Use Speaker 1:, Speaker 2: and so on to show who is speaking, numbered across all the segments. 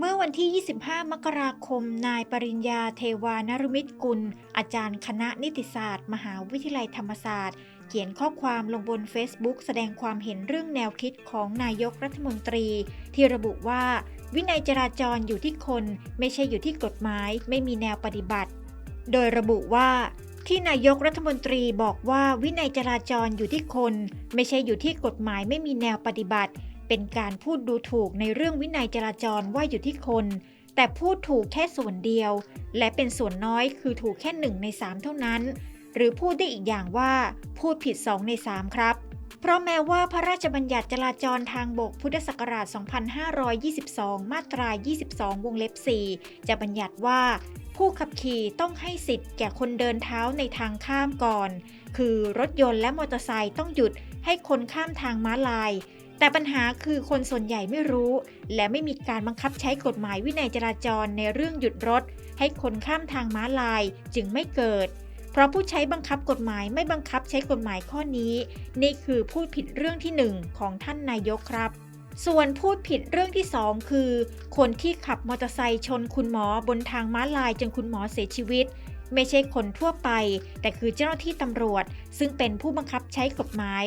Speaker 1: เมื่อวันที่ 25 มกราคม นายปริญญาเทวานรุมิตรกุล อาจารย์คณะนิติศาสตร์ มหาวิทยาลัยธรรมศาสตร์ เขียนข้อความลงบน Facebook แสดงความเห็นเรื่องแนวคิดของนายกรัฐมนตรี ที่ระบุว่า วินัยจราจรอยู่ที่คน ไม่ใช่อยู่ที่กฎหมาย ไม่มีแนวปฏิบัติ โดยระบุว่าที่นายกรัฐมนตรีบอกว่าวินัยจราจรอยู่ที่คน ไม่ใช่อยู่ที่กฎหมายไม่มีแนวปฏิบัติ เป็นการพูดดูถูกในเรื่องวินัยจราจรว่าอยู่ที่คน แต่พูดถูกแค่ส่วนเดียว และเป็นส่วนน้อยคือถูกแค่หนึ่งในสามเท่านั้น หรือพูดได้อีกอย่างว่าพูดผิด2ใน3ครับ เพราะแม้ว่าพระราชบัญญัติจราจรทางบกพุทธศักราช 2522 มาตรา 22 วงเล็บ 4 จะบัญญัติว่าผู้ขับขี่ต้องให้สิทธิ์แก่คนเดินเท้าในทางข้ามก่อน คือรถยนต์และมอเตอร์ไซค์ต้องหยุดให้คนข้ามทางม้าลาย แต่ปัญหาคือคนส่วนใหญ่ไม่รู้ และไม่มีการบังคับใช้กฎหมายวินัยจราจรในเรื่องหยุดรถ ให้คนข้ามทางม้าลายจึงไม่เกิด เพราะผู้ใช้บังคับกฎหมายไม่บังคับใช้กฎหมายข้อนี้ นี่คือพูดผิดเรื่องที่หนึ่งของท่านนายกครับส่วนพูดผิดเรื่องที่สองคือ คนที่ขับมอเตอร์ไซค์ชนคุณหมอบนทางม้าลายจนคุณหมอเสียชีวิต ไม่ใช่คนทั่วไป แต่คือเจ้าหน้าที่ตำรวจ ซึ่งเป็นผู้บังคับใช้กฎหมาย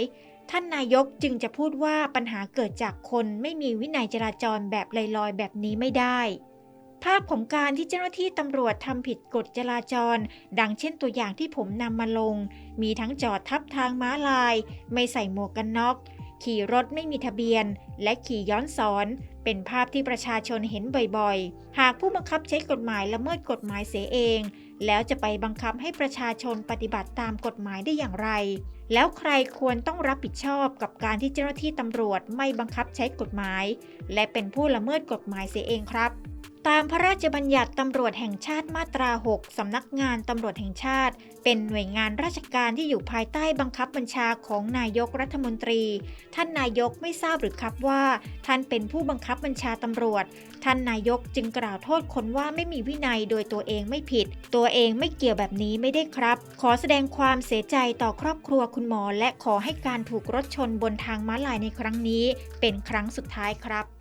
Speaker 1: ท่านนายกจึงจะพูดว่าปัญหาเกิดจากคนไม่มีวินัยจราจรแบบลอยๆ แบบนี้ไม่ได้ ภาพของการที่เจ้าหน้าที่ตำรวจทำผิดกฎจราจร ดังเช่นตัวอย่างที่ผมนำมาลง มีทั้งจอดทับทางม้าลาย ไม่ใส่หมวกกันน็อก ขี่รถไม่มีทะเบียน และขี่ย้อนสอน เป็นภาพที่ประชาชนเห็นบ่อยๆ หากผู้บังคับใช้กฎหมายละเมิดกฎหมายเสียเอง แล้วจะไปบังคับให้ประชาชนปฏิบัติตามกฎหมายได้อย่างไร แล้วใครควรต้องรับผิดชอบกับการที่เจ้าหน้าที่ตำรวจไม่บังคับใช้กฎหมาย และเป็นผู้ละเมิดกฎหมายเสียเองครับ ตามพระราชบัญญัติตำรวจแห่งชาติมาตรา 6 สำนักงานตำรวจแห่งชาติ เป็นหน่วยงานราชการที่อยู่ภายใต้บังคับบัญชาของนายกรัฐมนตรี ท่านนายกไม่ทราบหรือครับว่า ท่านเป็นผู้บังคับบัญชาตำรวจ ท่านนายกจึงกล่าวโทษคนว่าไม่มีวินัยโดยตัวเองไม่ผิด ตัวเองไม่เกี่ยวแบบนี้ไม่ได้ครับ ขอแสดงความเสียใจต่อครอบครัวคุณหมอ และขอให้การถูกรถชนบนทางม้าลายในครั้งนี้ เป็นครั้งสุดท้ายครับ